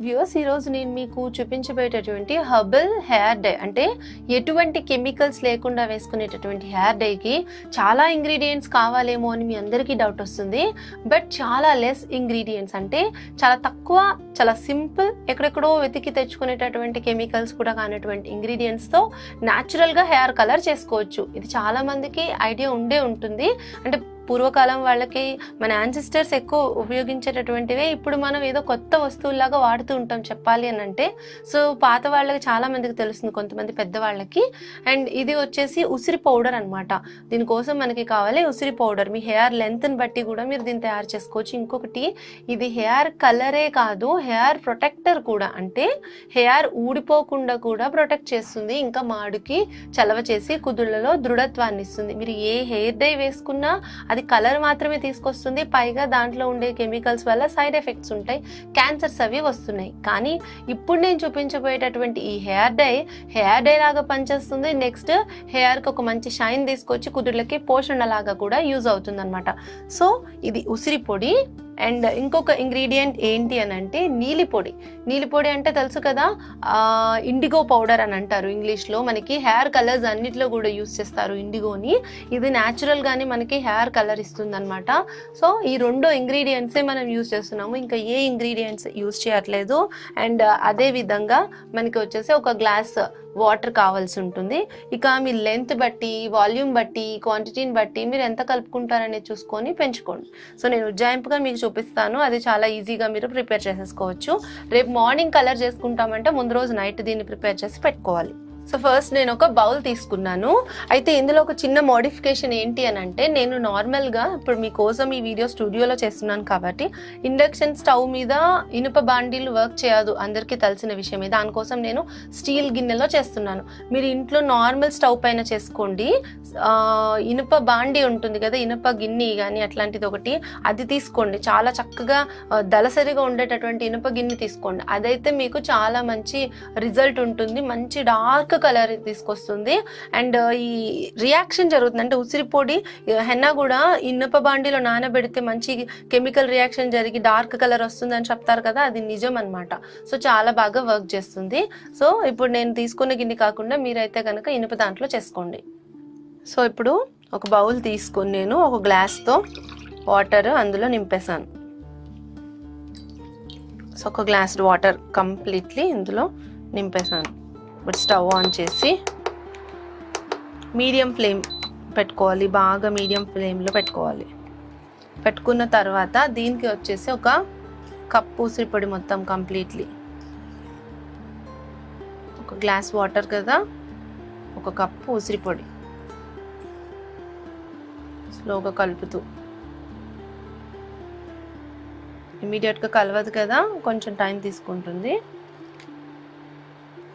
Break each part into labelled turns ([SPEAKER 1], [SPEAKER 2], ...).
[SPEAKER 1] Viewers ఈరోజు నేను మీకు చూపించబోయేటటువంటి హర్బల్ హెయిర్ డై అంటే ఎటువంటి కెమికల్స్ లేకుండా వేసుకునేటటువంటి హెయిర్ డైకి చాలా ఇంగ్రీడియంట్స్ కావాలేమో అని మీ అందరికీ డౌట్ వస్తుంది. బట్ చాలా లెస్ ఇంగ్రీడియంట్స్ అంటే చాలా తక్కువ చాలా సింపుల్ ఎక్కడెక్కడో వెతికి తెచ్చుకునేటటువంటి కెమికల్స్ కూడా కానటువంటి ఇంగ్రీడియంట్స్తో న్యాచురల్గా హెయిర్ కలర్ చేసుకోవచ్చు. ఇది చాలామందికి ఐడియా ఉండే ఉంటుంది. అంటే పూర్వకాలం వాళ్ళకి మన యాన్సిస్టర్స్ ఎక్కువ ఉపయోగించేటటువంటివే. ఇప్పుడు మనం ఏదో కొత్త వస్తువులాగా వాడుతూ ఉంటాం చెప్పాలి అని అంటే సో పాత వాళ్ళకి చాలా మందికి తెలుస్తుంది కొంతమంది పెద్దవాళ్ళకి. అండ్ ఇది వచ్చేసి ఉసిరి పౌడర్ అన్నమాట. దీనికోసం మనకి కావాలి ఉసిరి పౌడర్. మీ హెయిర్ లెంత్ని బట్టి కూడా మీరు దీన్ని తయారు చేసుకోవచ్చు. ఇంకొకటి ఇది హెయిర్ కలరే కాదు హెయిర్ ప్రొటెక్టర్ కూడా. అంటే హెయిర్ ఊడిపోకుండా కూడా ప్రొటెక్ట్ చేస్తుంది. ఇంకా మాడుకి చలవ చేసి కుదుళ్ళలో దృఢత్వాన్ని ఇస్తుంది. మీరు ఏ హెయిర్ డై వేసుకున్నా అది కలర్ మాత్రమే తీసుకొస్తుంది. పైగా దాంట్లో ఉండే కెమికల్స్ వల్ల సైడ్ ఎఫెక్ట్స్ ఉంటాయి. క్యాన్సర్స్ అవి వస్తున్నాయి. కానీ ఇప్పుడు నేను చూపించబోయేటటువంటి ఈ హెయిర్ డై హెయిర్ డై లాగా పనిచేస్తుంది. నెక్స్ట్ హెయిర్కి ఒక మంచి షైన్ తీసుకొచ్చి కుదుర్లకి పోషణ లాగా కూడా యూజ్ అవుతుంది అనమాట సో ఇది ఉసిరి పొడి. అండ్ ఇంకొక ఇంగ్రీడియంట్ ఏంటి అని అంటే నీలి పొడి. నీలి పొడి అంటే తెలుసు కదా? ఇండిగో పౌడర్ అని అంటారు ఇంగ్లీష్లో. మనకి హెయిర్ కలర్స్ అన్నిట్లో కూడా యూస్ చేస్తారు ఇండిగోని ఇది న్యాచురల్గానే మనకి హెయిర్ కలర్ ఇస్తుంది అనమాట సో ఈ రెండు ఇంగ్రీడియంట్సే మనం యూస్ చేస్తున్నాము. ఇంకా ఏ ఇంగ్రీడియంట్స్ యూస్ చేయట్లేదు. అండ్ అదే విధంగా మనకి వచ్చేసి ఒక గ్లాస్ వాటర్ కావాల్సి ఉంటుంది. ఇక మీ లెంత్ బట్టి వాల్యూమ్ బట్టి క్వాంటిటీని బట్టి మీరు ఎంత కలుపుకుంటారనేది చూసుకొని పెంచుకోండి. సో నేను ఉజ్జాయింపుగా మీకు చూపిస్తాను. అది చాలా ఈజీగా మీరు ప్రిపేర్ చేసేసుకోవచ్చు. రేపు మార్నింగ్ కలర్ చేసుకుంటామంటే ముందు రోజు నైట్ దీన్ని ప్రిపేర్ చేసి పెట్టుకోవాలి. సో ఫస్ట్ నేను ఒక బౌల్ తీసుకున్నాను. అయితే ఇందులో ఒక చిన్న మోడిఫికేషన్ ఏంటి అని అంటే నేను నార్మల్గా ఇప్పుడు మీకోసం ఈ వీడియో స్టూడియోలో చేస్తున్నాను కాబట్టి ఇండక్షన్ స్టవ్ మీద ఇనుప బాండీలు వర్క్ చేయదు అందరికీ తెలిసిన విషయమే దానికోసం నేను స్టీల్ గిన్నెలో చేస్తున్నాను. మీరు ఇంట్లో నార్మల్ స్టవ్ పైన చేసుకోండి. ఇనుప బాండీ ఉంటుంది కదా ఇనుప గిన్నె కానీ అట్లాంటిది ఒకటి అది తీసుకోండి. చాలా చక్కగా దళసరిగా ఉండేటటువంటి ఇనుప గిన్నె తీసుకోండి. అదైతే మీకు చాలా మంచి రిజల్ట్ ఉంటుంది. మంచి డార్క్ కలర్ తీసుకొస్తుంది. అండ్ ఈ రియాక్షన్ జరుగుతుంది. అంటే ఉసిరి పొడి హెన్నా కూడా ఇనుప బాండిలో నానబెడితే మంచి కెమికల్ రియాక్షన్ జరిగి డార్క్ కలర్ వస్తుంది అని చెప్తారు కదా అది నిజం అనమాట సో చాలా బాగా వర్క్ చేస్తుంది. సో ఇప్పుడు నేను తీసుకున్న గిన్నె కాకుండా మీరైతే కనుక ఇనుప దాంట్లో చేసుకోండి. సో ఇప్పుడు ఒక బౌల్ తీసుకొని నేను ఒక గ్లాస్తో వాటర్ అందులో నింపేశాను. సో ఒక గ్లాస్ వాటర్ కంప్లీట్లీ ఇందులో నింపేశాను. ఇప్పుడు స్టవ్ ఆన్ చేసి మీడియం ఫ్లేమ్ పెట్టుకోవాలి. బాగా మీడియం ఫ్లేమ్లో పెట్టుకోవాలి. పెట్టుకున్న తర్వాత దీనికి వచ్చేసి ఒక కప్పు ఉసిరిపొడి మొత్తం కంప్లీట్లీ. ఒక గ్లాస్ వాటర్ కదా? ఒక కప్పు ఉసిరిపొడి స్లోగా కలుపుతూ. ఇమీడియట్గా కలవదు కదా? కొంచెం టైం తీసుకుంటుంది.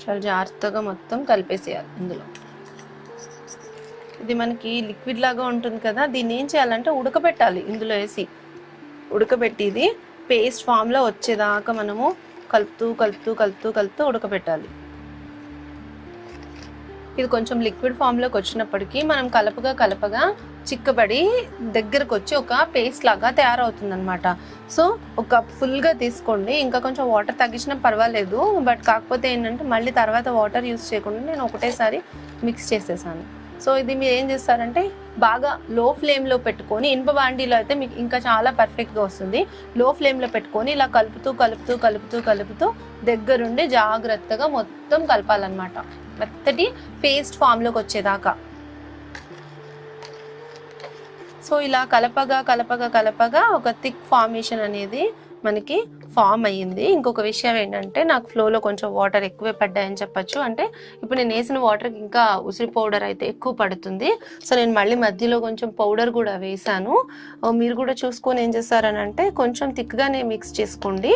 [SPEAKER 1] చాలా జాగ్రత్తగా మొత్తం కలిపేసేయాలి ఇందులో. ఇది మనకి లిక్విడ్ లాగా ఉంటుంది కదా దీన్ని ఏం చేయాలంటే ఉడకబెట్టాలి ఇందులో వేసి. ఉడకబెట్టి ఇది పేస్ట్ ఫామ్లో వచ్చేదాకా మనము కలుపుతూ కలుపుతూ కలుపుతూ కలుపుతూ ఉడకబెట్టాలి. ఇది కొంచెం లిక్విడ్ ఫామ్లోకి వచ్చినప్పటికీ మనం కలపగా కలపగా చిక్కబడి దగ్గరకు వచ్చి ఒక పేస్ట్ లాగా తయారవుతుంది అనమాట సో ఒక ఫుల్గా తీసుకోండి. ఇంకా కొంచెం వాటర్ తగ్గించినా పర్వాలేదు. బట్ కాకపోతే ఏంటంటే మళ్ళీ తర్వాత వాటర్ యూస్ చేయకుండా నేను ఒకటేసారి మిక్స్ చేసేసాను. సో ఇది మీరు ఏం చేస్తారంటే బాగా లో ఫ్లేమ్లో పెట్టుకొని ఇనుప బాండీలో అయితే మీకు ఇంకా చాలా పర్ఫెక్ట్గా వస్తుంది. లో ఫ్లేమ్లో పెట్టుకొని ఇలా కలుపుతూ కలుపుతూ కలుపుతూ కలుపుతూ దగ్గరుండి జాగ్రత్తగా మొత్తం కలపాలన్నమాట. మెత్తటి పేస్ట్ ఫామ్లోకి వచ్చేదాకా. సో ఇలా కలపగా కలపగా కలపగా ఒక థిక్ ఫార్మేషన్ అనేది మనకి ఫామ్ అయ్యింది. ఇంకొక విషయం ఏంటంటే నాకు ఫ్లోలో కొంచెం వాటర్ ఎక్కువే పడ్డాయని చెప్పచ్చు. అంటే ఇప్పుడు నేను వేసిన వాటర్కి ఇంకా ఉసిరి పౌడర్ అయితే ఎక్కువ పడుతుంది. సో నేను మళ్ళీ మధ్యలో కొంచెం పౌడర్ కూడా వేసాను. మీరు కూడా చూసుకొని ఏం చేస్తారని అంటే కొంచెం థిక్గానే మిక్స్ చేసుకోండి.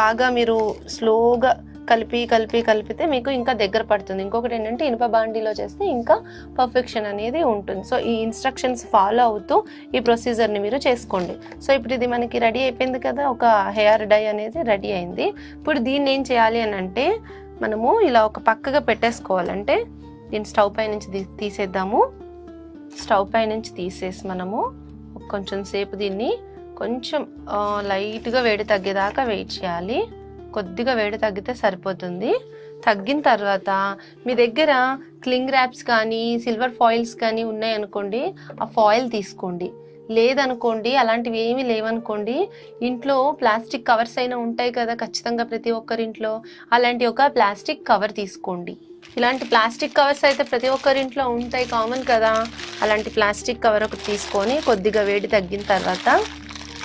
[SPEAKER 1] బాగా మీరు స్లోగా కలిపి కలిపి కలిపితే మీకు ఇంకా దగ్గర పడుతుంది. ఇంకొకటి ఏంటంటే ఇనుప బాండీలో చేస్తే ఇంకా పర్ఫెక్షన్ అనేది ఉంటుంది. సో ఈ ఇన్స్ట్రక్షన్స్ ఫాలో అవుతూ ఈ ప్రొసీజర్ని మీరు చేసుకోండి. సో ఇప్పుడు ఇది మనకి రెడీ అయిపోయింది కదా ఒక హెయిర్ డై అనేది రెడీ అయింది. ఇప్పుడు దీన్ని ఏం చేయాలి అని అంటే మనము ఇలా ఒక పక్కగా పెట్టేసుకోవాలంటే దీన్ని స్టవ్ పై నుంచి తీ- తీసేద్దాము. స్టవ్ పై నుంచి తీసేసి మనము కొంచెం సేపు దీన్ని కొంచెం లైట్గా వేడి తగ్గేదాకా వెయిట్ చేయాలి. కొద్దిగా వేడి తగ్గితే సరిపోతుంది. తగ్గిన తర్వాత మీ దగ్గర క్లింగ్ ర్యాప్స్ కానీ సిల్వర్ ఫాయిల్స్ కానీ ఉన్నాయనుకోండి ఆ ఫాయిల్ తీసుకోండి. లేదనుకోండి అలాంటివి ఏమీ లేవనుకోండి ఇంట్లో ప్లాస్టిక్ కవర్స్ అయినా ఉంటాయి కదా ఖచ్చితంగా ప్రతి ఒక్కరింట్లో. అలాంటి ఒక ప్లాస్టిక్ కవర్ తీసుకోండి. ఇలాంటి ప్లాస్టిక్ కవర్స్ అయితే ప్రతి ఒక్కరింట్లో ఉంటాయి కామన్ కదా. అలాంటి ప్లాస్టిక్ కవర్ ఒకటి తీసుకొని కొద్దిగా వేడి తగ్గిన తర్వాత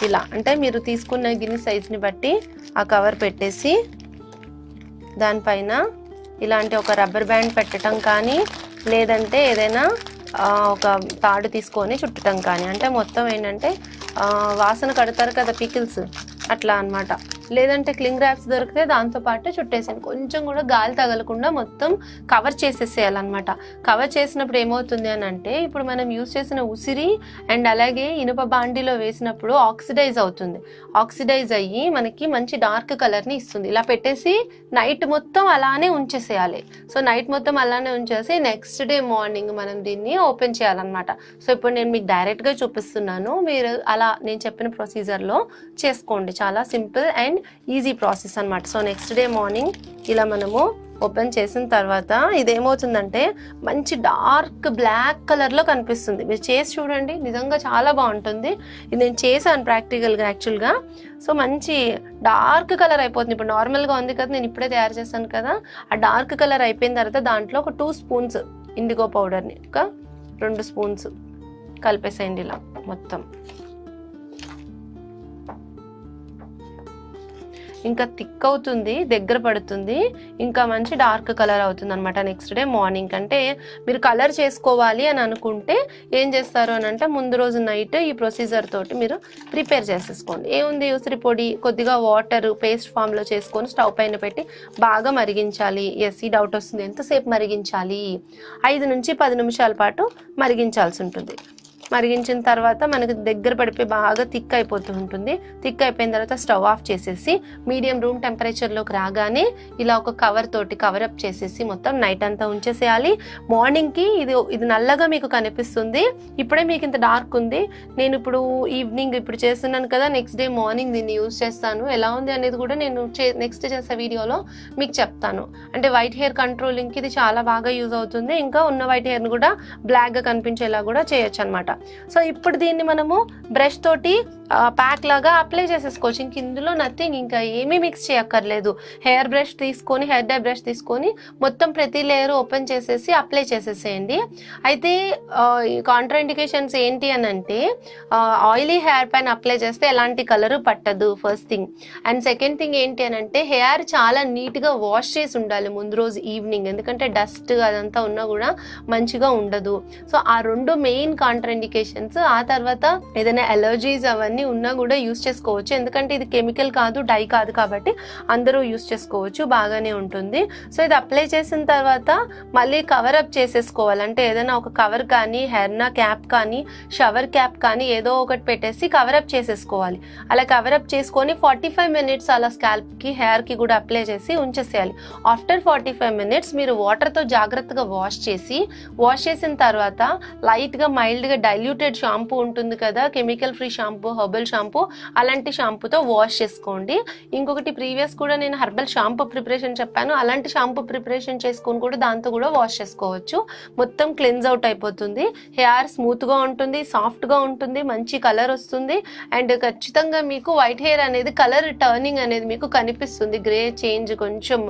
[SPEAKER 1] ఇలా అంటే మీరు తీసుకున్న గిన్నె సైజుని బట్టి ఆ కవర్ పెట్టేసి దానిపైన ఇలాంటి ఒక రబ్బర్ బ్యాండ్ పెట్టడం కానీ లేదంటే ఏదైనా ఒక తాడు తీసుకొని చుట్టడం కానీ. అంటే మొత్తం ఏంటంటే వాసన కడతారు కదా పికిల్స్ అట్లా అన్నమాట. లేదంటే క్లింగ్ ర్యాప్స్ దొరికితే దాంతో పాటు చుట్టేసాను కొంచెం కూడా గాలి తగలకుండా మొత్తం కవర్ చేసేసేయాలన్నమాట. కవర్ చేసినప్పుడు ఏమవుతుంది అని అంటే ఇప్పుడు మనం యూస్ చేసిన ఉసిరి అండ్ అలాగే ఇనుప బాండీలో వేసినప్పుడు ఆక్సిడైజ్ అవుతుంది. ఆక్సిడైజ్ అయ్యి మనకి మంచి డార్క్ కలర్ని ఇస్తుంది. ఇలా పెట్టేసి నైట్ మొత్తం అలానే ఉంచేసేయాలి. సో నైట్ మొత్తం అలానే ఉంచేసి నెక్స్ట్ డే మార్నింగ్ మనం దీన్ని ఓపెన్ చేయాలన్నమాట. సో ఇప్పుడు నేను మీకు డైరెక్ట్గా చూపిస్తున్నాను. మీరు అలా నేను చెప్పిన ప్రొసీజర్లో చేసుకోండి. చాలా సింపుల్ అండ్ ఈజీ ప్రాసెస్ అన్నమాట. సో నెక్స్ట్ డే మార్నింగ్ ఇలా మనము ఓపెన్ చేసిన తర్వాత ఇదేమవుతుందంటే మంచి డార్క్ బ్లాక్ కలర్లో కనిపిస్తుంది. మీరు చేసి చూడండి నిజంగా చాలా బాగుంటుంది. ఇది నేను చేశాను ప్రాక్టికల్గా యాక్చువల్గా. సో మంచి డార్క్ కలర్ అయిపోతుంది. ఇప్పుడు నార్మల్గా ఉంది కదా నేను ఇప్పుడే తయారు చేశాను కదా. ఆ డార్క్ కలర్ అయిపోయిన తర్వాత దాంట్లో ఒక టూ స్పూన్స్ ఇండిగో పౌడర్ని ఒక రెండు స్పూన్స్ కలిపేసేయండి ఇలా మొత్తం. ఇంకా థిక్ అవుతుంది దగ్గర పడుతుంది ఇంకా మంచి డార్క్ కలర్ అవుతుంది అనమాట నెక్స్ట్ డే మార్నింగ్. అంటే మీరు కలర్ చేసుకోవాలి అని అనుకుంటే ఏం చేస్తారు అని అంటే ముందు రోజు నైట్ ఈ ప్రొసీజర్ తోటి మీరు ప్రిపేర్ చేసేసుకోండి. ఏముంది ఉసిరి పొడి? కొద్దిగా వాటర్ పేస్ట్ ఫామ్లో చేసుకొని స్టవ్ పైన పెట్టి బాగా మరిగించాలి. ఎస్ ఈ డౌట్ వస్తుంది. ఎంతసేపు మరిగించాలి? ఐదు నుంచి పది నిమిషాల పాటు మరిగించాల్సి ఉంటుంది. మరిగించిన తర్వాత మనకు దగ్గర పడిపోయి బాగా థిక్ అయిపోతూ ఉంటుంది. థిక్ అయిపోయిన తర్వాత స్టవ్ ఆఫ్ చేసేసి మీడియం రూమ్ టెంపరేచర్లోకి రాగానే ఇలా ఒక కవర్ తోటి కవర్ అప్ చేసేసి మొత్తం నైట్ అంతా ఉంచేసేయాలి. మార్నింగ్కి ఇది ఇది నల్లగా మీకు కనిపిస్తుంది. ఇప్పుడే మీకు ఇంత డార్క్ ఉంది. నేను ఇప్పుడు ఈవినింగ్ ఇప్పుడు చేస్తున్నాను కదా నెక్స్ట్ డే మార్నింగ్ దీన్ని యూజ్ చేస్తాను. ఎలా ఉంది అనేది కూడా నేను నెక్స్ట్ చేసే వీడియోలో మీకు చెప్తాను. అంటే వైట్ హెయిర్ కంట్రోలింగ్కి ఇది చాలా బాగా యూజ్ అవుతుంది. ఇంకా ఉన్న వైట్ హెయిర్ని కూడా బ్లాక్గా కనిపించేలా కూడా చేయొచ్చు అనమాట సో ఇప్పుడు దీన్ని మనము బ్రష్ తోటి ప్యాక్ లాగా అప్లై చేసేసుకోవచ్చు ఇంక ఇందులో నథింగ్ ఇంకా ఏమీ మిక్స్ చేయక్కర్లేదు. హెయిర్ బ్రష్ తీసుకొని హెయిర్ డై బ్రష్ తీసుకొని మొత్తం ప్రతి లేయర్ ఓపెన్ చేసేసి అప్లై చేసేసేయండి. అయితే కాంట్రాఇండికేషన్స్ ఏంటి అని అంటే ఆయిలీ హెయిర్ పైన అప్లై చేస్తే ఎలాంటి కలర్ పట్టదు first thing and second thing ఏంటి అని అంటే హెయిర్ చాలా నీట్గా వాష్ చేసి ఉండాలి ముందు రోజు ఈవినింగ్ ఎందుకంటే డస్ట్ అదంతా ఉన్నా కూడా మంచిగా ఉండదు. సో ఆ రెండు మెయిన్ కాంట్రాఇండికేషన్స్ ఆ తర్వాత ఏదైనా ఎలర్జీస్ అవన్నీ ఉన్నా కూడా యూస్ చేసుకోవచ్చు. ఎందుకంటే ఇది కెమికల్ కాదు డై కాదు కాబట్టి అందరూ యూస్ చేసుకోవచ్చు బాగానే ఉంటుంది. సో ఇది అప్లై చేసిన తర్వాత మళ్ళీ కవర్ అప్ చేసేసుకోవాలి. అంటే ఏదైనా ఒక కవర్ కానీ హెర్నా క్యాప్ కానీ షవర్ క్యాప్ కానీ ఏదో ఒకటి పెట్టేసి కవర్ అప్ చేసేసుకోవాలి. అలా కవర్ అప్ చేసుకొని ఫార్టీ ఫైవ్ మినిట్స్ అలా స్కాల్ప్కి హెయిర్కి కూడా అప్లై చేసి ఉంచేసేయాలి. ఆఫ్టర్ ఫార్టీ ఫైవ్ మినిట్స్ మీరు వాటర్తో జాగ్రత్తగా వాష్ చేసి వాష్ చేసిన తర్వాత లైట్గా మైల్డ్గా డైల్యూటెడ్ షాంపూ ఉంటుంది కదా chemical free shampoo herbal shampoo అలాంటి షాంపూతో వాష్ చేసుకోండి. ఇంకొకటి ప్రీవియస్ కూడా నేను హెర్బల్ షాంపూ ప్రిపరేషన్ చెప్పాను. అలాంటి షాంపూ ప్రిపరేషన్ చేసుకొని కూడా దాంతో కూడా వాష్ చేసుకోవచ్చు. మొత్తం క్లెన్స్ అవుట్ అయిపోతుంది. హెయిర్ స్మూత్గా ఉంటుంది సాఫ్ట్గా ఉంటుంది మంచి కలర్ వస్తుంది. అండ్ ఖచ్చితంగా మీకు వైట్ హెయిర్ అనేది కలర్ టర్నింగ్ అనేది మీకు కనిపిస్తుంది. గ్రే చేంజ్ కొంచెం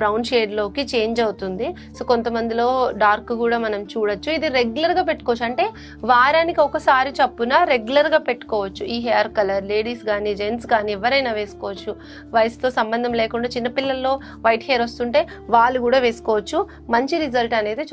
[SPEAKER 1] బ్రౌన్ షేడ్లోకి చేంజ్ అవుతుంది. సో కొంతమందిలో డార్క్ కూడా మనం చూడొచ్చు. ఇది రెగ్యులర్గా పెట్టుకోవచ్చు. అంటే వారానికి ఒకసారి చప్పున రెగ్యులర్గా పెట్టుకోవచ్చు. ఈ హెయిర్ కలర్ లేడీస్ కానీ జెంట్స్ కానీ ఎవరైనా వేసుకోవచ్చు. వయసుతో సంబంధం లేకుండా చిన్నపిల్లల్లో వైట్ హెయిర్ వస్తుంటే వాళ్ళు కూడా వేసుకోవచ్చు. మంచి రిజల్ట్ అనేది